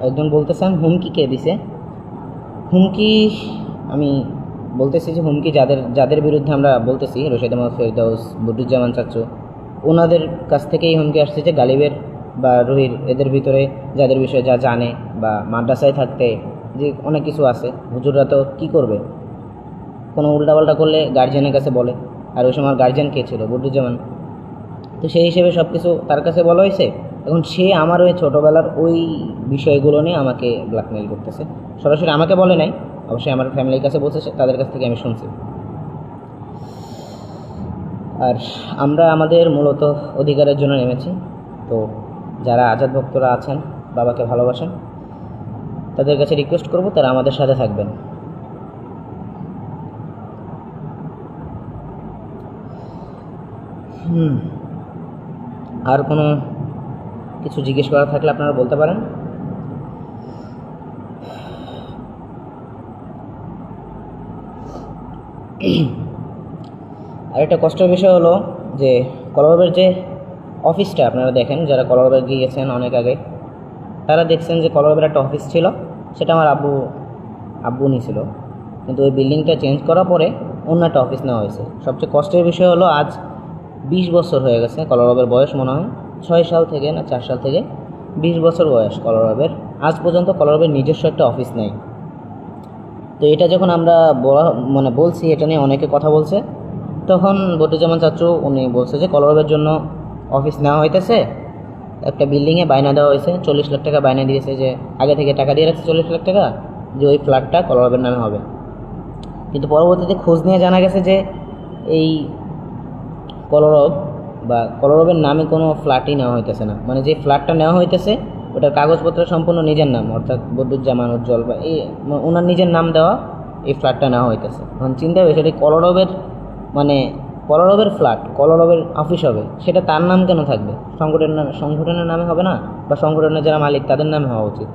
একজন বলতেছেন, হুমকি কে দিছে? হুমকি, আমি বলতেছি যে হুমকি যাদের যাদের বিরুদ্ধে আমরা বলতেছি, রশিদ আহমদ, ফেরদৌস, বদরুজ্জামান চাচু, ওনাদের কাছ থেকেই হুমকি আসছে যে গালিবের বা রুহির, এদের ভিতরে যাদের বিষয়ে যা জানে বা মাদ্রাসায় থাকতে যে অনেক কিছু আছে, হুজুররা তো কী করবে? কোনো উল্টাপাল্টা করলে গার্জিয়ানের কাছে বলে। আর ওই সময় গার্জিয়ান কে ছিল? বদরুজ্জামান তো সেই হিসেবে সব কিছু তার কাছে বলা হয়েছে। এখন সে আমার ওই ছোটোবেলার ওই বিষয়গুলো নিয়ে আমাকে ব্ল্যাকমেল করতেছে। সরাসরি আমাকে বলে নাই, অবশ্যই আমার ফ্যামিলির কাছে বলছে তাদের কাছ থেকে আমি শুনছি। আর আমরা আমাদের মূলত অধিকারের জন্য নেমেছি। তো যারা আজাদ ভক্তরা আছেন, বাবাকে ভালোবাসেন, তাদের কাছে রিকোয়েস্ট করব, তারা আমাদের সাথে থাকবেন। হুম। আর কোনো কিছু জিজ্ঞেস করার থাকলে আপনারা বলতে পারেন। আর একটা কষ্টের বিষয় হলো যে কলরবের যে অফিসটা আপনারা দেখেন, যারা কলরবে গিয়েছেন অনেক আগে, তারা দেখছেন যে কলরবের একটা অফিস ছিল, সেটা আমার আব্বু আব্বু নিয়েছিল কিন্তু ওই বিল্ডিংটা চেঞ্জ করার পরে অন্য একটা অফিস নেওয়া হয়েছে। সবচেয়ে কষ্টের বিষয় হলো আজ বিশ বছর হয়ে গেছে কলরবের বয়স মনে হয়। ছয় সাল থেকে না চার সাল থেকে বিশ বছর বয়স কলরবের। আজ পর্যন্ত কলরবের নিজস্ব একটা অফিস নেই। তো এটা যখন আমরা বলা মানে বলছি, এটা নিয়ে অনেকে কথা বলছে। তখন বটুজামান চাচু, উনি বলছে যে কলরবের জন্য অফিস নেওয়া হইতেছে। একটা বিল্ডিংয়ে বায়না দেওয়া হয়েছে চল্লিশ লাখ টাকা বায়না দিয়েছে যে, আগে থেকে টাকা দিয়ে রাখছে চল্লিশ লাখ টাকা, যে ওই ফ্ল্যাটটা কলরবের নামে হবে। কিন্তু পরবর্তীতে খোঁজ নিয়ে জানা গেছে যে, এই কলরব বা কলরবের নামে কোনো ফ্ল্যাটই নেওয়া হইতেছে না। মানে যে ফ্ল্যাটটা নেওয়া হইতেছে, ওটার কাগজপত্র সম্পূর্ণ নিজের নাম, অর্থাৎ বদরুজ্জামান উজ্জ্বল বা এই ওনার নিজের নাম দেওয়া এই ফ্ল্যাটটা নেওয়া হইতেছে। এখন চিন্তা হয়েছে এটা কলরবের মানে কলরবের ফ্ল্যাট কলরবের অফিস হবে, সেটা তার নাম কেন থাকবে? সংগঠনের নামে সংগঠনের নামে হবে না? বা সংগঠনের যারা মালিক, তাদের নামে হওয়া উচিত।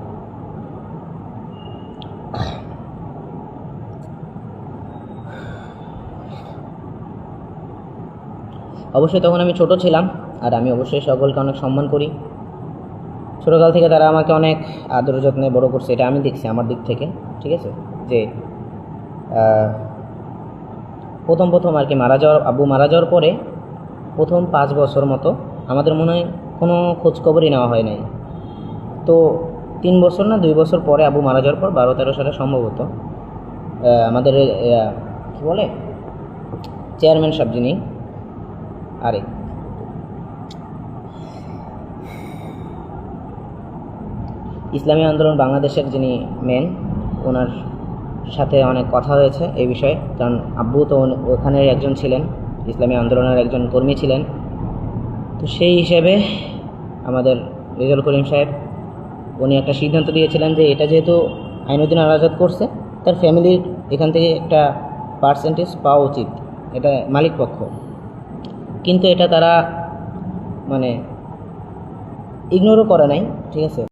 অবশ্যই তখন আমি ছোট ছিলাম আর আমি অবশ্যই সকলকে অনেক সম্মান করি। ছোটোকাল থেকে তারা আমাকে অনেক আদর যত্নে বড় করছে, এটা আমি দেখছি আমার দিক থেকে, ঠিক আছে? যে প্রথম প্রথম আর কি মারা যাওয়ার আব্বু মারা যাওয়ার পরে প্রথম পাঁচ বছর মতো আমাদের মনে হয় কোনো খোঁজখবরই নেওয়া হয় নাই। তো তিন বছর না, দুই বছর পরে আবু মারা যাওয়ার পর বারো তেরো সালে সম্ভবত আমাদের কী বলে? চেয়ারম্যান সাহেব যিনি আরে। ইসলামী আন্দোলন বাংলাদেশের যিনি মেন ওনার সাথে অনেক কথা হয়েছে এই বিষয়ে। কারণ আব্বু তো ওখানের একজন ছিলেন, ইসলামী আন্দোলনের একজন কর্মী ছিলেন। তো সেই হিসেবে আমাদের রেজাল করিম সাহেব, উনি একটা সিদ্ধান্ত দিয়েছিলেন যে এটা যেহেতু আইনুদ্দিন আল আজাদ করছে, তার ফ্যামিলির এখান থেকে একটা পার্সেন্টেজ পাওয়া উচিত। এটা মালিক পক্ষ কিন্তু এটা তারা মানে ইগনোরও করে নাই ঠিক আছে?